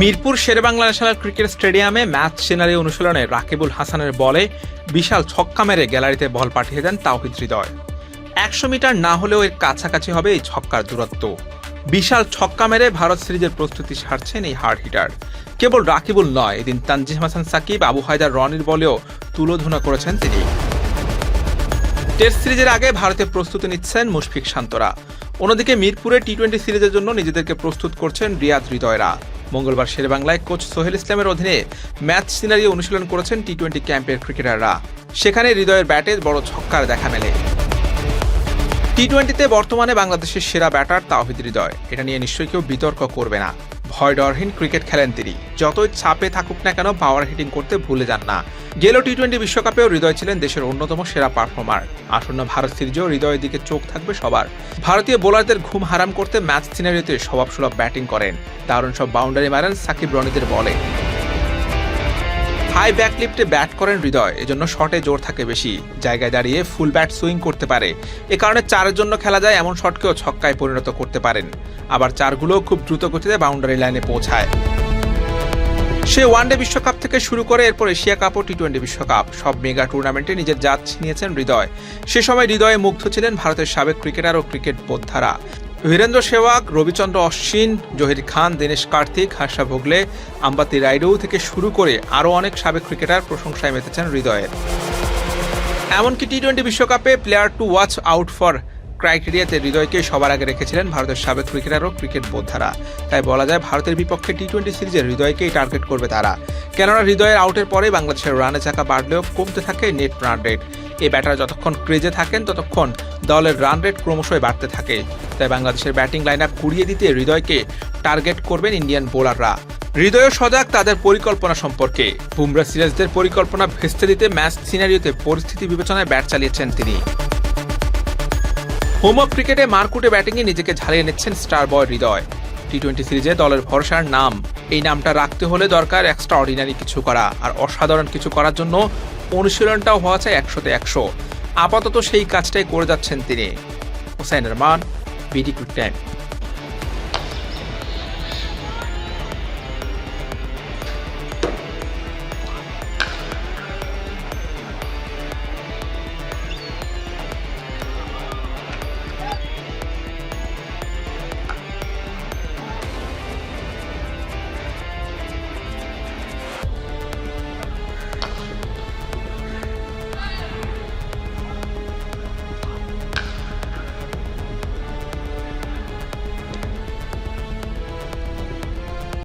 Mirpur Sher-e-Bangla national cricket স্টেডিয়ামে match scenery অনুশীলনে রাকিবুল হাসানের বলে বিশাল ছক্কা মেরে গ্যালারিতে বল পাঠিয়ে দেন তাওহিদ হৃদয়। একশো মিটার না হলেও এর কাছাকাছি হবে এই ছক্কার দূরত্ব। বিশাল ছক্কা মেরে ভারত সিরিজের প্রস্তুতি সারছেন এই হার্ড হিটার। কেবল রাকিবুল নয়, এদিন তানজিম হাসান, সাকিব, আবু হায়দার, রনির বলেও তুলোধনা করেছেন তিনি। টেস্ট সিরিজের আগে ভারতে প্রস্তুতি নিচ্ছেন মুশফিক শান্তরা। অন্যদিকে মিরপুরে টি টোয়েন্টি সিরিজের জন্য নিজেদেরকে প্রস্তুত করছেন রিয়াদ হৃদয়রা। মঙ্গলবার শেরেবাংলায় কোচ সোহেল ইসলামের অধীনে ম্যাচ সিনারি অনুশীলন করেছেন টি টোয়েন্টি ক্যাম্পের ক্রিকেটাররা। সেখানে হৃদয়ের ব্যাটে বড় ছক্কার দেখা মেলে। টি টোয়েন্টিতে বর্তমানে বাংলাদেশের সেরা ব্যাটার তাওহিদ হৃদয়। এটা নিয়ে নিশ্চয়ই কেউ বিতর্ক করবে না। ভয় ডরহীন ক্রিকেট খেলেন তিনি। যতই ছাপে থাকুক না কেন পাওয়ার হিটিং করতে ভুলে যান না। গেল টি টোয়েন্টি বিশ্বকাপেও হৃদয় ছিলেন দেশের অন্যতম সেরা পারফর্মার আসন্ন ভারত সিরিজেও হৃদয়ের দিকে চোখ থাকবে সবার। ভারতীয় বোলারদের ঘুম হারাম করতে ম্যাচ সিনারিতে স্বভাবসুলভ ব্যাটিং করেন। দারুণ সব বাউন্ডারি মারেন সাকিব রনিদের বলে। হাই ব্যাকলিফটে ব্যাট করেন হৃদয়। এজন্য শটে জোর থাকে বেশি। জায়গায় দাঁড়িয়ে ফুল ব্যাট সুইং করতে পারে। এ কারণে চারের জন্য খেলা যায়, এমন শটকেও ছক্কায় পরিণত করতে পারেন। আবার চারগুলোও খুব দ্রুত গতিতে বাউন্ডারি লাইনে পৌঁছায়। সে ওয়ানডে বিশ্বকাপ থেকে শুরু করে এরপর এশিয়া কাপ ও টি টোয়েন্টি বিশ্বকাপ। সব মেগা টুর্নামেন্টে নিজের জাত ছিনিয়েছেন হৃদয়। সে সময় হৃদয়ে মুগ্ধ ছিলেন ভারতের সাবেক ক্রিকেটার ও ক্রিকেট বোদ্ধারা। বীরেন্দ্র সেওয়াগ রবিচন্দ্র অশ্বিন জহির খান দীনেশ কার্তিক হার্ষা ভোগলে আম্বাতি রাইডু থেকে শুরু করে আরও অনেক সাবেক ক্রিকেটার প্রশংসায় মেতেছেন হৃদয়ের। এমনকি টি টোয়েন্টি বিশ্বকাপে player to watch out for ক্রাইটেরিয়াতে হৃদয়কে সবার আগে রেখেছিলেন ভারতের সাবেক ক্রিকেটার ও ক্রিকেট বোদ্ধারা। তাই বলা যায় ভারতের বিপক্ষে টি টোয়েন্টি সিরিজে হৃদয়কেই টার্গেট করবে তারা। কেননা হৃদয়ের আউটের পরে বাংলাদেশের রানে চাকা বাড়লেও কমতে থাকে নেট রান রেট এই ব্যাটার যতক্ষণ ক্রেজে থাকেন, ততক্ষণ দলের রান রেট ক্রমশই বাড়তে থাকে। তাই বাংলাদেশের ব্যাটিং লাইন আপ কুড়িয়ে দিতে হৃদয়কে টার্গেট করবেন ইন্ডিয়ান বোলাররা হৃদয় সজাগ তাদের পরিকল্পনা সম্পর্কে। বুমরা সিরাজদের পরিকল্পনা ভেস্তে দিতে ম্যাচ সিনারিওতে পরিস্থিতি বিবেচনায় ব্যাট চালিয়েছেন তিনি। হোম অফ ক্রিকেটে মারকুটে ব্যাটিংয়ে নিজেকে ঝালিয়ে নিচ্ছেন স্টার বয় হৃদয় টি টোয়েন্টি সিরিজে দলের ভরসার নাম। এই নামটা রাখতে হলে দরকার এক্সট্রা অর্ডিনারি কিছু করা। আর অসাধারণ কিছু করার জন্য অনুশীলনটাও হওয়া চাই একশোতে একশো। আপাতত সেই কাজটাই করে যাচ্ছেন তিনি। Hossain Rahman, BD time